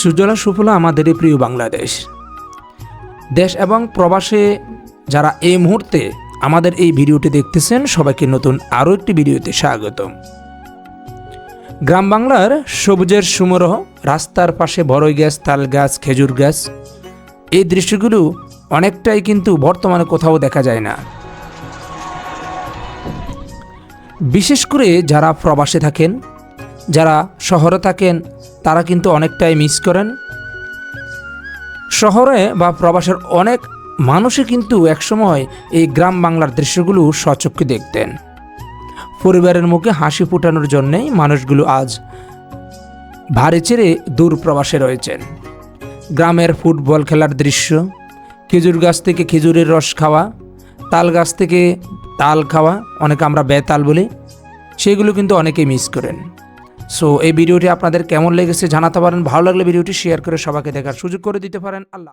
সুজলা সুফলা আমাদের প্রিয় বাংলাদেশ। দেশ এবং প্রবাসে যারা এই মুহূর্তে আমাদের এই ভিডিওটি দেখতেছেন, সবাইকে নতুন আরও একটি ভিডিওতে স্বাগতম। গ্রাম বাংলার সবুজের সুমরহ, রাস্তার পাশে বড়ই গাছ, তাল গাছ, খেজুর গাছ, এই দৃশ্যগুলো অনেকটাই কিন্তু বর্তমানে কোথাও দেখা যায় না। বিশেষ করে যারা প্রবাসে থাকেন, যারা শহরে থাকেন তারা কিন্তু অনেকটাই মিস করেন। শহরে বা প্রবাসের অনেক মানুষই কিন্তু একসময় এই গ্রাম বাংলার দৃশ্যগুলো সচক্ষে দেখতেন। পরিবারের মুখে হাসি ফুটানোর জন্যেই মানুষগুলো আজ ভারী ছেড়ে দূর প্রবাসে রয়েছেন। গ্রামের ফুটবল খেলার দৃশ্য, খেজুর গাছ থেকে খেজুরের রস খাওয়া, তাল গাছ থেকে তাল খাওয়া, অনেকে আমরা বেতাল বলি, সেগুলো কিন্তু অনেকেই মিস করেন। সো এই ভিডিওটি আপনাদের কেমন লেগেছে জানাতে পারেন, ভালো লাগলে ভিডিওটি শেয়ার করে সবাইকে দেখার সুযোগ করে দিতে পারেন। আল্লাহ